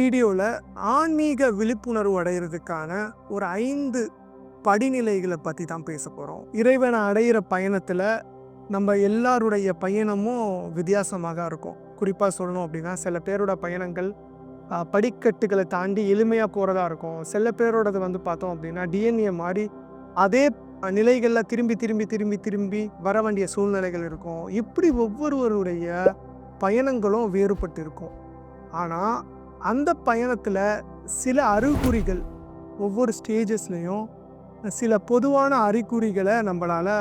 வீடியோவில் ஆன்மீக விழிப்புணர்வு அடையிறதுக்கான ஒரு ஐந்து படிநிலைகளை பற்றி தான் பேச போகிறோம் இறைவனை அடையிற பயணத்தில் நம்ம எல்லாருடைய பயணமும் வித்தியாசமாக இருக்கும். குறிப்பாக சொல்லணும் அப்படின்னா சில பேரோட பயணங்கள் படிக்கட்டுகளை தாண்டி எளிமையாக போகிறதா இருக்கும். சில பேரோடது வந்து பார்த்தோம் அப்படின்னா டிஎன்ஏ மாதிரி அதே நிலைகளில் திரும்பி திரும்பி திரும்பி திரும்பி வர வேண்டிய சூழ்நிலைகள் இருக்கும். இப்படி ஒவ்வொருவருடைய பயணங்களும் வேறுபட்டு இருக்கும் ஆனால் அந்த பயணத்தில் சில அறிகுறிகள் ஒவ்வொரு ஸ்டேஜஸ்லேயும் சில பொதுவான அறிகுறிகளை நம்மளால்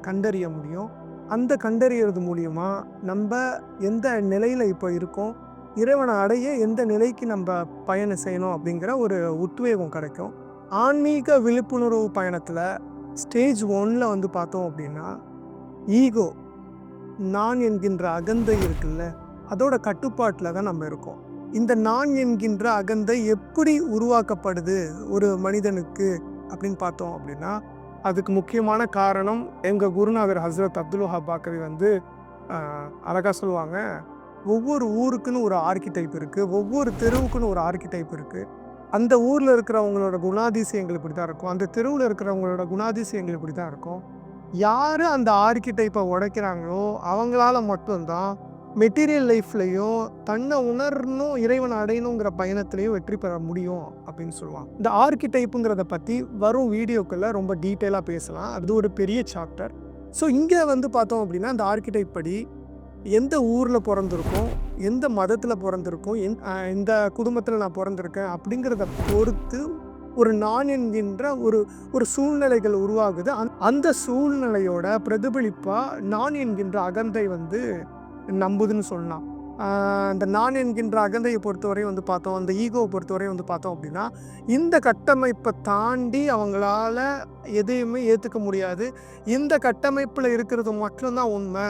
கண்டறிய முடியும். அந்த கண்டறியறது மூலியமாக நம்ம எந்த நிலையில் இப்போ இருக்கோம் இறைவனை அடைய எந்த நிலைக்கு நம்ம பயணம் செய்யணும் அப்படிங்கிற ஒரு உத்வேகம் கிடைக்கும். ஆன்மீக விழிப்புணர்வு பயணத்தில் ஸ்டேஜ் ஒன்னில் வந்து பார்த்தோம் அப்படின்னா ஈகோ நான் என்கின்ற அகந்தை இருக்குல்ல அதோட கட்டுப்பாட்டில் தான் நம்ம இருக்கோம். இந்த நான் என்கின்ற அகந்தை எப்படி உருவாக்கப்படுது ஒரு மனிதனுக்கு அப்படின்னு பார்த்தோம் அப்படின்னா அதுக்கு முக்கியமான காரணம் எங்கள் குருநாதர் ஹஸ்ரத் அப்துல் வஹாப் பாக்கவி வந்து அழகாக சொல்லுவாங்க. ஒவ்வொரு ஊருக்குன்னு ஒரு ஆர்கிடைப் இருக்குது ஒவ்வொரு தெருவுக்குன்னு ஒரு ஆர்கிடைப் இருக்குது அந்த ஊரில் இருக்கிறவங்களோட குணாதிசயங்கள் இப்படி தான் இருக்கும். அந்த தெருவில் இருக்கிறவங்களோட குணாதிசயங்கள் இப்படி தான் இருக்கும். யார் அந்த ஆர்கிடைப்பை உடைக்கிறாங்களோ அவங்களால மட்டும்தான் மெட்டீரியல் லைஃப்லையும் தன்னை உணரணும் இறைவனை அடையணுங்கிற பயணத்திலையும் வெற்றி பெற முடியும் அப்படின்னு சொல்லுவாங்க. இந்த ஆர்கிடைப்புங்கிறத பற்றி வரும் வீடியோக்களில் ரொம்ப டீட்டெயிலாக பேசலாம். அது ஒரு பெரிய சாப்டர் ஸோ இங்கே வந்து பார்த்தோம் அப்படின்னா இந்த ஆர்கிடைப் படி எந்த ஊரில் பிறந்திருக்கோம் எந்த மதத்தில் பிறந்திருக்கோம் எந் எந்த இந்த குடும்பத்தில் நான் பிறந்திருக்கேன் அப்படிங்கிறத பொறுத்து ஒரு நான் என்கின்ற ஒரு ஒரு சூழ்நிலைகள் உருவாகுது. அந்- அந்த சூழ்நிலையோட பிரதிபலிப்பாக நான் என்கின்ற அகந்தை வந்து நம்புதுன்னு சொல்லலாம். இந்த நான் என்கின்ற அகந்தையை பொறுத்தவரை வந்து பார்த்தோம் அந்த ஈகோவை பொறுத்தவரை வந்து பார்த்தோம் அப்படின்னா இந்த கட்டமைப்பை தாண்டி அவங்களால எதையுமே ஏற்றுக்க முடியாது. இந்த கட்டமைப்பில் இருக்கிறது மட்டும்தான் உண்மை.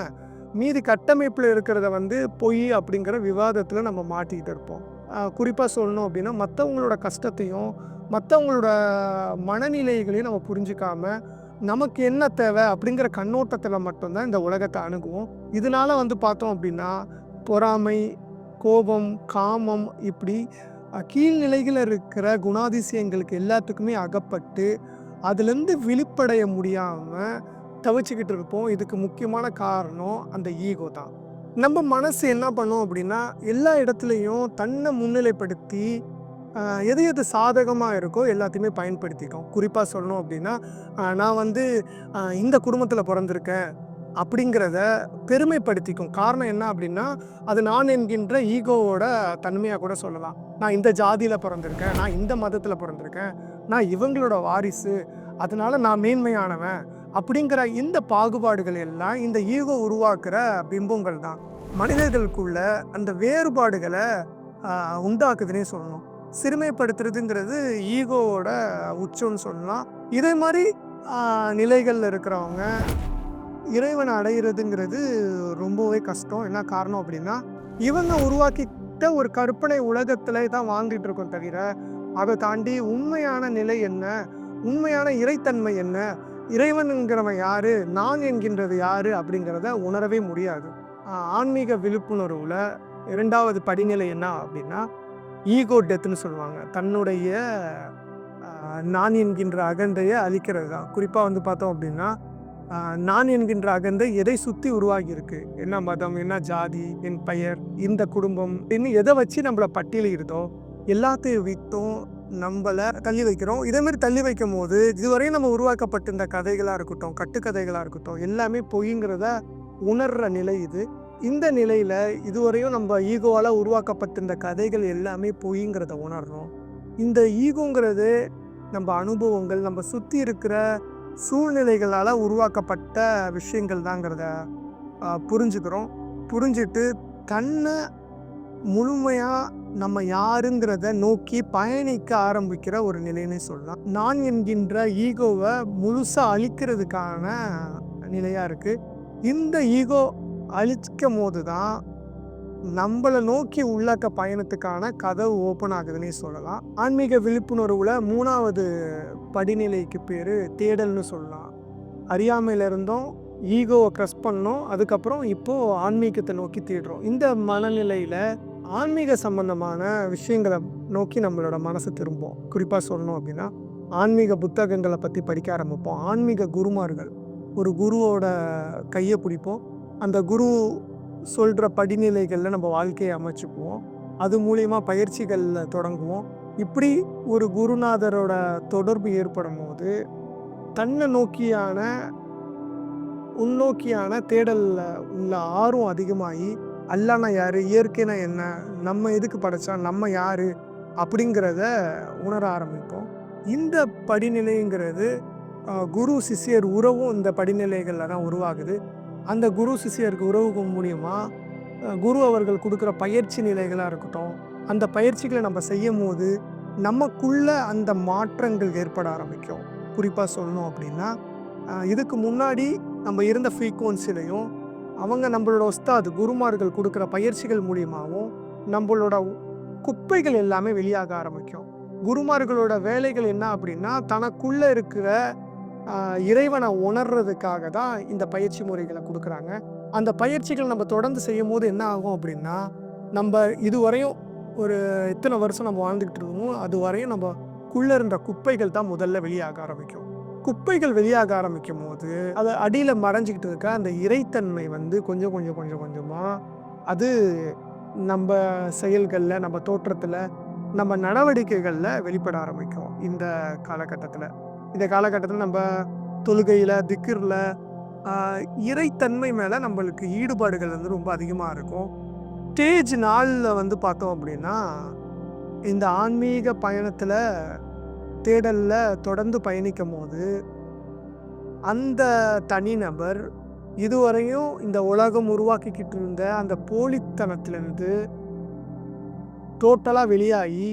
மீதி கட்டமைப்பில் இருக்கிறத வந்து பொய் அப்படிங்கிற விவாதத்தில் நம்ம மாட்டிக்கிட்டு இருப்போம். குறிப்பாக சொல்லணும் அப்படின்னா மற்றவங்களோட கஷ்டத்தையும் மற்றவங்களோட மனநிலைகளையும் நம்ம புரிஞ்சிக்காமல் நமக்கு என்ன தேவை அப்படிங்கிற கண்ணோட்டத்தில் மட்டும்தான் இந்த உலகத்தை அணுகுவோம். இதனால வந்து பார்த்தோம் அப்படின்னா பொறாமை கோபம் காமம் இப்படி கீழ்நிலையில் கீழ்நிலைகளில் இருக்கிற குணாதிசயங்களுக்கு எல்லாத்துக்குமே அகப்பட்டு அதுலேருந்து விழிப்படைய முடியாமல் தவிச்சுக்கிட்டு இருப்போம். இதுக்கு முக்கியமான காரணம் அந்த ஈகோ தான். நம்ம மனசு என்ன பண்ணும் அப்படின்னா எல்லா இடத்துலையும் தன்னை முன்னிலைப்படுத்தி எது எது சாதகமாக இருக்கோ எல்லாத்தையுமே பயன்படுத்திக்கும். குறிப்பாக சொல்லணும் அப்படின்னா நான் வந்து இந்த குடும்பத்தில் பிறந்திருக்கேன் அப்படிங்கிறத பெருமைப்படுத்திக்கும். காரணம் என்ன அப்படின்னா அது நான் என்கின்ற ஈகோவோட தன்மையாக கூட சொல்லலாம். நான் இந்த ஜாதியில் பிறந்திருக்கேன் நான் இந்த மதத்தில் பிறந்திருக்கேன் நான் இவங்களோட வாரிசு அதனால நான் மேன்மையானவன் அப்படிங்கிற இந்த பாகுபாடுகள் எல்லாம் இந்த ஈகோ உருவாக்குற பிம்பங்கள் தான் மனிதர்களுக்குள்ள அந்த வேறுபாடுகளை உண்டாக்குதுன்னே சொல்லணும். சிறுமைப்படுத்துறதுங்கிறது ஈகோவோட உச்சம்னு சொல்லலாம். இதே மாதிரி நிலைகளில் இருக்கிறவங்க இறைவனை அடையிறதுங்கிறது ரொம்பவே கஷ்டம். என்ன காரணம் அப்படின்னா இவங்க உருவாக்கிட்ட ஒரு கற்பனை உலகத்திலே தான் வாழ்ந்துட்டு இருக்கோம் தவிர அதை தாண்டி உண்மையான நிலை என்ன? உண்மையான இறைத்தன்மை என்ன? இறைவனுங்கிறவன் யாரு? நான் என்கின்றது யாரு? அப்படிங்கிறத உணரவே முடியாது. ஆன்மீக விழிப்புணர்வுல இரண்டாவது படிநிலை என்ன அப்படின்னா ஈகோ டெத்துன்னு சொல்லுவாங்க. தன்னுடைய நான் என்கின்ற அகந்தையை அழிக்கிறது தான். குறிப்பாக வந்து பார்த்தோம் அப்படின்னா நான் என்கின்ற அகந்தை எதை சுற்றி உருவாகி இருக்கு என்ன மதம் என்ன ஜாதி என் பெயர் இந்த குடும்பம் இன்னும் எதை வச்சு நம்மளை பட்டியலிடுதோ எல்லாத்தையும் விற்றும் நம்மளை தள்ளி வைக்கிறோம். இதேமாரி தள்ளி வைக்கும் போது இதுவரையும் நம்ம உருவாக்கப்பட்டிருந்த கதைகளாக இருக்கட்டும் கட்டுக்கதைகளாக இருக்கட்டும் எல்லாமே பொய்ங்கிறத உணர்ற நிலை இது. இந்த நிலையில் இதுவரையும் நம்ம ஈகோவால் உருவாக்கப்பட்டிருந்த கதைகள் எல்லாமே பொய்ங்கிறத உணர்றோம். இந்த ஈகோங்கிறது நம்ம அனுபவங்கள் நம்ம சுற்றி இருக்கிற சூழ்நிலைகளால் உருவாக்கப்பட்ட விஷயங்கள் தாங்கிறத புரிஞ்சுக்கிறோம். புரிஞ்சுட்டு தன்னை முழுமையாக நம்ம யாருங்கிறத நோக்கி பயணிக்க ஆரம்பிக்கிற ஒரு நிலைன்னு சொல்லலாம். நான் என்கின்ற ஈகோவை முழுசாக அழிக்கிறதுக்கான நிலையாக இருக்குது இந்த ஈகோ அழிக்கும் போது தான் நம்மளை நோக்கி உள்ளக்க பயணத்துக்கான கதவு ஓப்பன் ஆகுதுன்னே சொல்லலாம். ஆன்மீக விழிப்புணர்வுல மூணாவது படிநிலைக்கு பேர் தேடல்னு சொல்லலாம். அறியாமையில் இருந்தோம் ஈகோவை க்ரஸ் பண்ணோம் அதுக்கப்புறம் இப்போது ஆன்மீகத்தை நோக்கி தேடுறோம். இந்த மனநிலையில் ஆன்மீக சம்பந்தமான விஷயங்களை நோக்கி நம்மளோட மனசு திரும்பும். குறிப்பாக சொல்லணும் அப்படின்னா ஆன்மீக புத்தகங்களை பற்றி படிக்க ஆரம்பிப்போம். ஆன்மீக குருமார்கள். ஒரு குருவோட கையை பிடிப்போம். அந்த குரு சொல்கிற படிநிலைகளில் நம்ம வாழ்க்கையை அமைச்சுக்குவோம். அது மூலியமாக பயிற்சிகளில் தொடங்குவோம். இப்படி ஒரு குருநாதரோட தொடர்பு ஏற்படும் போது தன்னை நோக்கியான உன்னோக்கியான தேடலில் உள்ள ஆர்வம் அதிகமாகி அல்லானா யார்? இயற்கைனா என்ன? நம்ம எதுக்கு படைச்சா? நம்ம யார்? அப்படிங்கிறத உணர ஆரம்பிப்போம். இந்த படிநிலைங்கிறது குரு சிஷ்யர் உறவும் இந்த படிநிலைகளில் தான் உருவாகுது. அந்த குரு சிஷ்யருக்கு உறவு மூலியமாக குரு அவர்கள் கொடுக்குற பயிற்சி நிலைகளாக இருக்கட்டும் அந்த பயிற்சிகளை நம்ம செய்யும் போது நமக்குள்ள அந்த மாற்றங்கள் ஏற்பட ஆரம்பிக்கும். குறிப்பாக சொல்லணும் அப்படின்னா இதுக்கு முன்னாடி நம்ம இருந்த ஃப்ரீக்குவன்சிலையும் அவங்க நம்மளோட ஒஸ்தாது குருமார்கள் கொடுக்குற பயிற்சிகள் மூலியமாகவும் நம்மளோட குப்பைகள் எல்லாமே வெளியாக ஆரம்பிக்கும். குருமார்களோட வேலைகள் என்ன அப்படின்னா தனக்குள்ளே இருக்கிற இறைவனை உணர்றதுக்காக தான் இந்த பயிற்சி முறைகளை கொடுக்குறாங்க. அந்த பயிற்சிகள் நம்ம தொடர்ந்து செய்யும் போது என்ன ஆகும் அப்படின்னா நம்ம இதுவரையும் ஒரு எத்தனை வருஷம் நம்ம வாழ்ந்துக்கிட்டு இருக்கோமோ அது வரையும் நம்ம குள்ள இருந்த குப்பைகள் தான் முதல்ல வெளியாக ஆரம்பிக்கும். குப்பைகள் வெளியாக ஆரம்பிக்கும் போது அது அடியில் மறைஞ்சிக்கிட்டு இருக்க அந்த இறைத்தன்மை வந்து கொஞ்சம் கொஞ்சம் கொஞ்சம் கொஞ்சமாக அது நம்ம செயல்களில் நம்ம தோற்றத்தில் நம்ம நடவடிக்கைகளில் வெளிப்பட ஆரம்பிக்கும் இந்த காலகட்டத்தில். இந்த காலகட்டத்தில் நம்ம தொழுகையில் திக்கிரில் இறைத்தன்மை மேலே நம்மளுக்கு ஈடுபாடுகள் வந்து ரொம்ப அதிகமாக இருக்கும். ஸ்டேஜ் நாளில் வந்து பார்த்தோம் அப்படின்னா இந்த ஆன்மீக பயணத்தில் தேடலில் தொடர்ந்து பயணிக்கும் போது அந்த தனிநபர் இதுவரையும் இந்த உலகம் உருவாக்கிக்கிட்டு இருந்த அந்த போலித்தனத்திலிருந்து டோட்டலாக வெளியாகி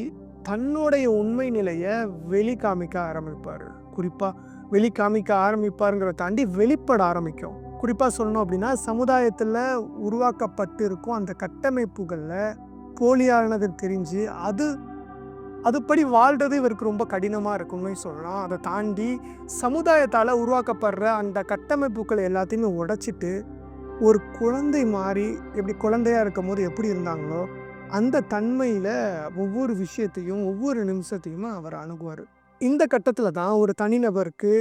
தன்னுடைய உண்மை நிலையை வெளி காமிக்க ஆரம்பிப்பார். குறிப்பாக வெளி காமிக்க ஆரம்பிப்பாருங்கிறத தாண்டி வெளிப்பட ஆரம்பிக்கும். குறிப்பாக சொல்லணும் அப்படின்னா சமுதாயத்தில் உருவாக்கப்பட்டு இருக்கும் அந்த கட்டமைப்புகளில் போலியானது தெரிஞ்சு அது அதுபடி வாழ்றது இவருக்கு ரொம்ப கடினமாக இருக்கும்னு சொல்லலாம். அதை தாண்டி சமுதாயத்தால் உருவாக்கப்படுற அந்த கட்டமைப்புகள் எல்லாத்தையுமே உடைச்சிட்டு ஒரு குழந்தை மாதிரி எப்படி குழந்தையாக இருக்கும் போது எப்படி இருந்தாங்களோ அந்த தன்மையில் ஒவ்வொரு விஷயத்தையும் ஒவ்வொரு நிமிஷத்தையும் அவர் அணுகுவார். இந்த கட்டத்தில் தான் ஒரு தனிநபருக்கு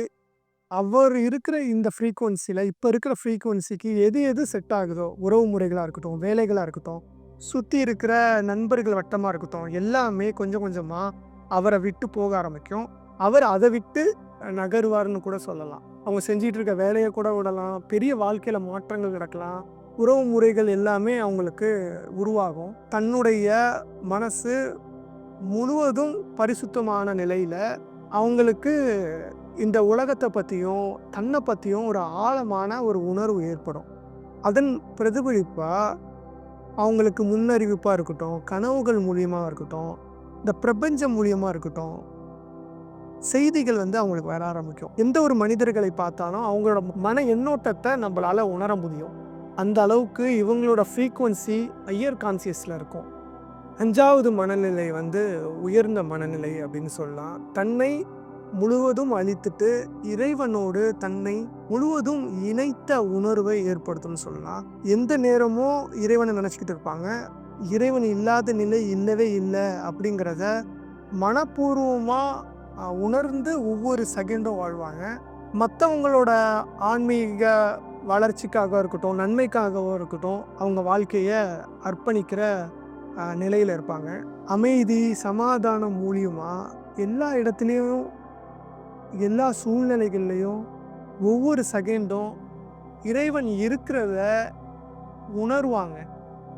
அவர் இருக்கிற இந்த ஃப்ரீக்குவன்சியில் இப்போ இருக்கிற ஃப்ரீக்குவன்சிக்கு எது எது செட் ஆகுதோ உறவு முறைகளாக இருக்கட்டும் வேலைகளாக இருக்கட்டும் சுற்றி இருக்கிற நண்பர்கள் வட்டமாக இருக்கட்டும் எல்லாமே கொஞ்சம் கொஞ்சமாக அவரை விட்டு போக ஆரம்பிக்கும். அவர் அதை விட்டு நகருவார்னு கூட சொல்லலாம். அவங்க செஞ்சிட்டு இருக்க வேலையை கூட விடலாம். பெரிய வாழ்க்கையில் மாற்றங்கள் நடக்கலாம். உறவு முறைகள் எல்லாமே அவங்களுக்கு உருவாகும். தன்னுடைய மனசு முழுவதும் பரிசுத்தமான நிலையில் அவங்களுக்கு இந்த உலகத்தை பற்றியும் தன்னை பற்றியும் ஒரு ஆழமான ஒரு உணர்வு ஏற்படும். அதன் பிரதிபலிப்பாக அவங்களுக்கு முன்னறிவிப்பாக இருக்கட்டும் கனவுகள் மூலியமாக இருக்கட்டும் இந்த பிரபஞ்சம் மூலியமாக இருக்கட்டும் செய்திகள் வந்து அவங்களுக்கு வர ஆரம்பிக்கும். எந்த ஒரு மனிதர்களை பார்த்தாலும் அவங்களோட மன எண்ணோட்டத்தை நம்மளால் உணர முடியும். அந்த அளவுக்கு இவங்களோட ஃப்ரீக்குவன்சி ஹையர் கான்சியஸில் இருக்கும். அஞ்சாவது மனநிலை வந்து உயர்ந்த மனநிலை அப்படின்னு சொல்லலாம். தன்னை முழுவதும் அழித்துட்டு இறைவனோடு தன்னை முழுவதும் இணைத்த உணர்வை ஏற்படுத்தும்னு சொல்லலாம். எந்த நேரமும் இறைவனை நினச்சிக்கிட்டு இருப்பாங்க. இறைவன் இல்லாத நிலை இல்லவே இல்லை அப்படிங்கிறத மனப்பூர்வமாக உணர்ந்து ஒவ்வொரு செகண்டும் வாழ்வாங்க. மற்றவங்களோட ஆன்மீக வளர்ச்சிக்காக இருக்கட்டும் நன்மைக்காகவும் இருக்கட்டும் அவங்க வாழ்க்கையை அர்ப்பணிக்கிற நிலையில் இருப்பாங்க. அமைதி சமாதானம் மூலியமாக எல்லா இடத்துலையும் எல்லா சூழ்நிலைகள்லையும் ஒவ்வொரு செகண்டும் இறைவன் இருக்கிறத உணர்வாங்க.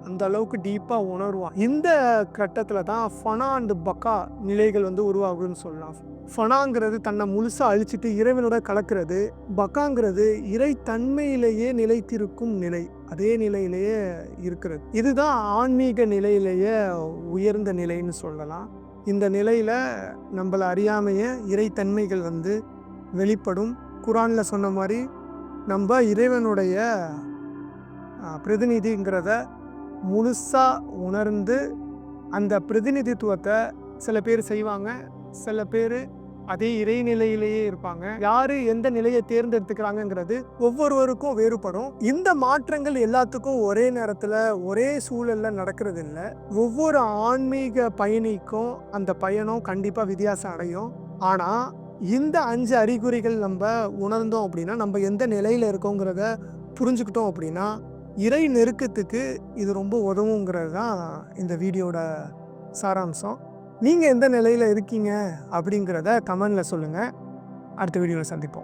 அந்த அளவுக்கு டீப்பாக உணர்வான். இந்த கட்டத்தில் தான் ஃபனா அண்டு பக்கா நிலைகள் வந்து உருவாகுதுன்னு சொல்லலாம். ஃபனாங்கிறது தன்னை முழுசாக அழிச்சிட்டு இறைவனோட கலக்கிறது பக்காங்கிறது இறை தன்மையிலேயே நிலைத்திருக்கும் நிலை. அதே நிலையிலேயே இருக்கிறது. இதுதான் ஆன்மீக நிலையிலேயே உயர்ந்த நிலைன்னு சொல்லலாம். இந்த நிலையில் நம்மளை அறியாமைய இறைத்தன்மைகள் வந்து வெளிப்படும். குரானில் சொன்ன மாதிரி நம்ம இறைவனுடைய பிரதிநிதிங்கிறத முழுசாக உணர்ந்து அந்த பிரதிநிதித்துவத்தை சில பேர் செய்வாங்க. சில பேர் அதே இறைநிலையிலேயே இருப்பாங்க. யாரு எந்த நிலையை தேர்ந்தெடுத்துக்கிறாங்கங்கிறது ஒவ்வொருவருக்கும் வேறுபடும். இந்த மாற்றங்கள் எல்லாத்துக்கும் ஒரே நேரத்துல ஒரே சூழல்ல நடக்கிறது இல்லை. ஒவ்வொரு ஆன்மீக பயணிக்கும் அந்த பயணம் கண்டிப்பா வித்தியாசம் அடையும். ஆனா இந்த அஞ்சு அறிகுறிகள் நம்ம உணர்ந்தோம் அப்படின்னா நம்ம எந்த நிலையில இருக்கோங்கிறத புரிஞ்சுக்கிட்டோம் அப்படின்னா இறை நெருக்கத்துக்கு இது ரொம்ப உதவுங்கிறது தான் இந்த வீடியோட சாராம்சம். நீங்கள் எந்த நிலையில் இருக்கீங்க அப்படிங்கிறத கமெண்டில் சொல்லுங்கள் அடுத்த வீடியோவில் சந்திப்போம்.